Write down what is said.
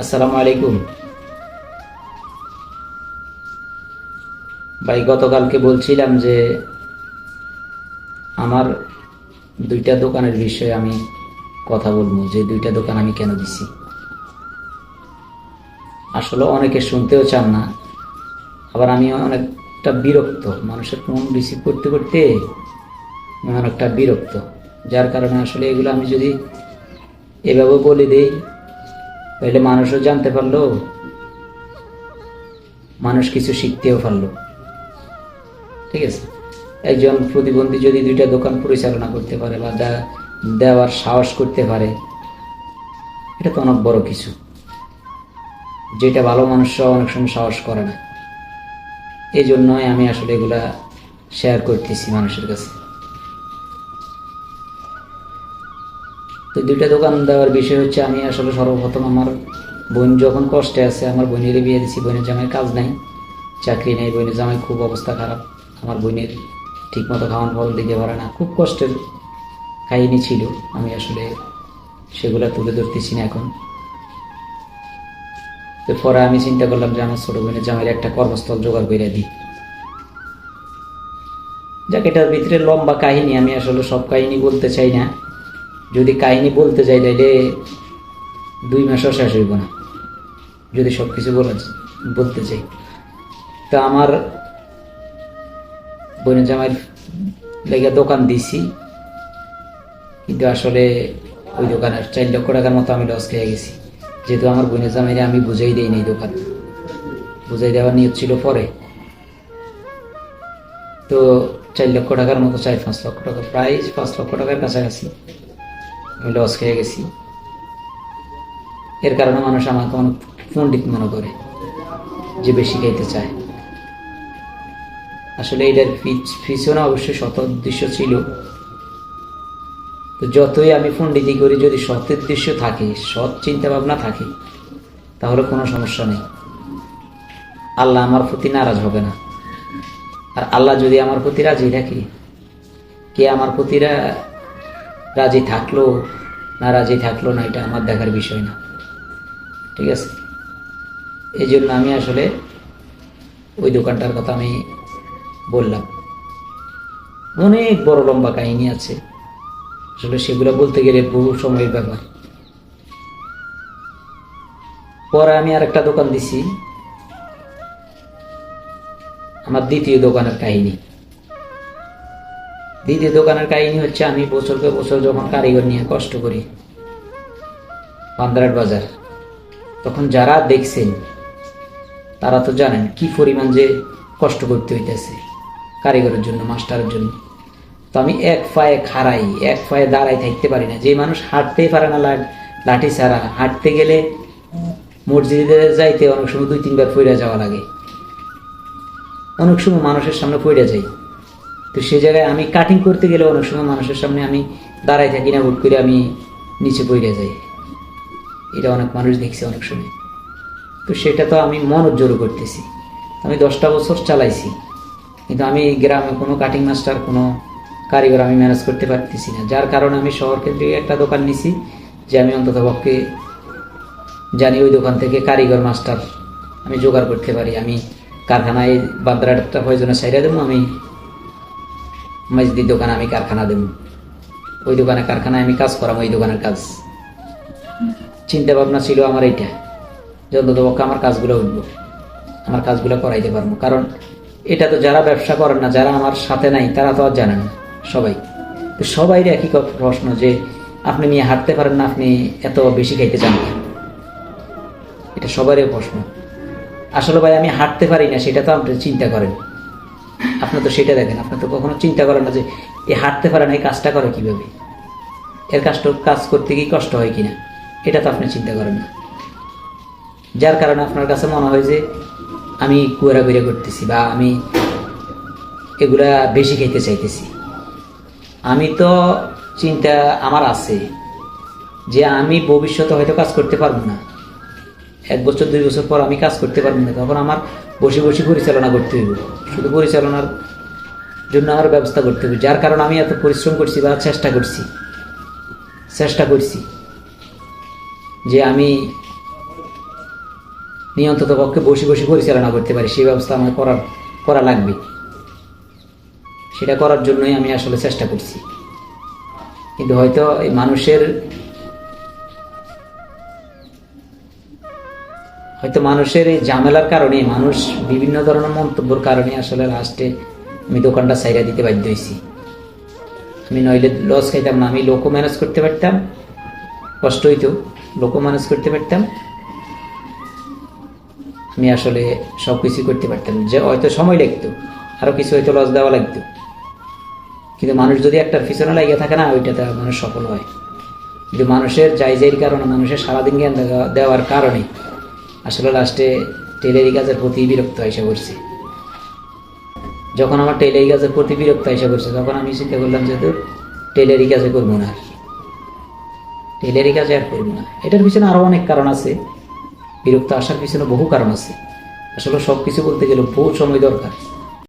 আসসালামু আলাইকুম। ভাই, গতকালকে বলছিলাম যে আমার দুইটা দোকানের বিষয়ে আমি কথা বলব, যে দুইটা দোকান আমি কেন দিছি। আসলে অনেকে শুনতেও চান না, আবার আমি অনেকটা বিরক্ত। মানুষের ফোন রিসিভ করতে করতে অনেকটা বিরক্ত। যার কারণে আসলে এগুলো আমি যদি এভাবে বলে দিই তাহলে মানুষও জানতে পারল, মানুষ কিছু শিখতেও পারল। ঠিক আছে? একজন প্রতিবন্ধী যদি দুইটা দোকান পরিচালনা করতে পারে বা দেওয়ার সাহস করতে পারে, এটা তো অনেক বড় কিছু। যেটা ভালো মানুষরা অনেক সময় সাহস করে না। এই জন্যই আমি আসলে এগুলা শেয়ার করতেছি মানুষের কাছে। তো দুইটা দোকান দেওয়ার বিষয় হচ্ছে আমি আসলে সর্বপ্রথম আমার বোন যখন কষ্টে আছে, আমার বোনের বিয়ে দিছি, বোনের জামাই কাজ নাই, চাকরি নেই, বোনের জামাই খুব অবস্থা খারাপ, আমার বোনের ঠিকমতো খাওয়ান ফল দিতে পারে না, খুব কষ্টের কাহিনী ছিল, আমি আসলে সেগুলা তুলে ধরতেছি না এখন। তো পরে আমি চিন্তা করলাম যে আমার ছোট বোনের জামাইয়ের একটা কর্মস্থল জোগাড় করে দিই। যাক, এটার ভিতরে লম্বা কাহিনী, আমি আসলে সব কাহিনী বলতে চাই না। যদি কাহিনী বলতে যাই তাইলে দুই মাসও শেষ হইব না, যদি সব কিছু বলা বলতে চাই। তো আমার বোনের জামাইয়ের লেগে দোকান দিছি, কিন্তু আসলে ওই দোকানের চার লক্ষ টাকার মতো আমি লস খেয়ে গেছি। যেহেতু আমার বোনের জামাইরে আমি বুঝাই দিই এই দোকান। বুঝাই দেওয়ার নিয়ত ছিল পরে। তো চার লক্ষ টাকার মতো চার পাঁচ লক্ষ টাকা, প্রায় পাঁচ লক্ষ টাকার কাছাকাছি। আমি লস খেয়ে গেছি। এর কারণে মানুষ আমাকে অনেক পণ্ডিত মনে করে যে বেশি খাইতে চায়। আসলে এটার পিছ- পিছনে অবশ্যই শত উদ্দেশ্য ছিল। তো যতই আমি পণ্ডিতি করি, যদি সৎ উদ্দেশ্য থাকে, সৎ চিন্তা ভাবনা থাকে, তাহলে কোনো সমস্যা নেই। আল্লাহ আমার প্রতি নারাজ হবে না। আর আল্লাহ যদি আমার প্রতি রাজি থাকে, কে আমার প্রতি রা- রাজি থাকল না রাজি থাকল না, এটা আমার দেখার বিষয় না। ঠিক আছে? এই জন্য আমি আসলে ওই দোকানটার কথা আমি বললাম। অনেক বড় লম্বা কাহিনী আছে। আসলে সেগুলো বলতে গেলে বহু সময়ের ব্যাপার। পরে আমি আর একটা দোকান দিছি। আমার দ্বিতীয় দোকানের কাহিনী। দ্বিতীয় দোকানের কাহিনী হচ্ছে, আমি বছরকে বছর যখন কারিগর নিয়ে কষ্ট করি পান্দারাট বাজার, তখন যারা দেখছেন, তারা তো জানেন কি পরিমাণ যে কষ্ট করতে হইতেছে কারিগরের জন্য, মাস্টারের জন্য। তো আমি এক পায়ে খাড়াই, এক পায়ে দাঁড়াই থাকতে পারি না। যে মানুষ হাঁটতেই পারে না লাঠি ছাড়া, হাঁটতে গেলে মসজিদে যাইতে অনেক সময় দুই, তিনবার পইরা যাওয়া লাগে। অনেক সময় মানুষের সামনে পড়ে যাই। তো সে জায়গায় আমি কাটিং করতে গেলে অনেক সময় মানুষের সামনে আমি দাঁড়াই থাকি না, হুট করে আমি নিচে পড়ে যাই। এটা অনেক মানুষ দেখছে অনেক সময়। তো সেটা তো আমি মনোজ্জোর করতেছি। আমি দশটা বছর চালাইছি। কিন্তু আমি গ্রামে কোনো কাটিং মাস্টার কোনো কারিগর আমি ম্যানেজ করতে পারতেছি না। যার কারণে আমি শহর কেন্দ্রিক একটা দোকান নিছি, যে আমি অন্তত পক্ষে জানি ওই দোকান থেকে কারিগর মাস্টার আমি জোগাড় করতে পারি। আমি কারখানায় বান্দ্রাটা প্রয়োজনে সাইডে দেবো, আমি মসজিদ দোকানে আমি কারখানা দেবো। ওই দোকানে কারখানায় আমি কাজ করাম ওই দোকানের কাজ। চিন্তা ভাবনা ছিল আমার এইটা, যে অন্তত পক্ষে আমার কাজগুলো উঠবো আমার কাজগুলো করাইতে পারব। কারণ এটা তো যারা ব্যবসা করেন না, যারা আমার সাথে নাই, তারা তো আর জানেন না সবাই। তো সবাই একই প্রশ্ন যে, আপনি নিয়ে হাঁটতে পারেন না, আপনি এত বেশি খাইতে চান কেন? এটা সবারই প্রশ্ন। আসলে ভাই, আমি হাঁটতে পারি না, সেটা তো আপনি চিন্তা করেন। আপনি তো সেটা দেখেন আপনি তো কখনো চিন্তা করেন না যে এ হাঁটতে পারে না, এই কাজটা করে কীভাবে? এর কাজটা কাজ করতে গিয়ে কষ্ট হয় কিনা? এটা তো আপনি চিন্তা করেন না। যার কারণে আপনার কাছে মনে হয় যে আমি কুয়ারা কুয়ারা করতেছি বা আমি এগুলা বেশি খেতে চাইতেছি। আমি তো চিন্তা আমার আছে যে আমি ভবিষ্যতে হয়তো কাজ করতে পারব না। এক বছর, দুই বছর পর আমি কাজ করতে পারব না, তখন আমার বসে বসে পরিচালনা করতে হইব। শুধু পরিচালনার জন্য আমার ব্যবস্থা করতে হবে যার কারণে আমি এত পরিশ্রম করছি বা চেষ্টা করছি চেষ্টা করছি যে আমি নিয়ন্ত্রিত পক্ষে বসে বসে পরিচালনা করতে পারি, সেই ব্যবস্থা আমার করার, করা লাগবে। সেটা করার জন্যই আমি আসলে চেষ্টা করছি। কিন্তু হয়তো এই মানুষের হয়তো মানুষের এই ঝামেলার কারণে, মানুষ বিভিন্ন ধরনের মন্তব্যের কারণে আসলে লাস্টে আমি দোকানটা সাইরা দিতে বাধ্য হয়েছি আমি নইলে লস খাইতাম না, আমি লোকও ম্যানেজ করতে পারতাম, কষ্ট হইতো লোকও ম্যানেজ করতে পারতাম। আমি আসলে সব কিছুই করতে পারতাম। যে হয়তো সময় লাগতো আরও কিছু হয়তো লস দেওয়া লাগতো। কিন্তু মানুষ যদি একটা পিছনে লাগিয়ে থাকে না, ওইটাতে মানুষ সফল হয়। কিন্তু মানুষের যাই যাইর কারণে, মানুষের সারাদিন জ্ঞান দেওয়া- দেওয়ার কারণে আসলে লাস্টে টেলারি কাজের প্রতি বিরক্ত এসে করছি যখন আমার টেলারি কাজের প্রতি বিরক্ত এসে করছে তখন আমি চিন্তা করলাম যে তোর টেলারি কাজে করব না আর। টেলারি কাজে আর করব না। এটার পিছনে আরও অনেক কারণ আছে। বিরক্ত আসার পিছনে বহু কারণ আছে। আসলে সব কিছু বলতে গেলে বহু সময় দরকার।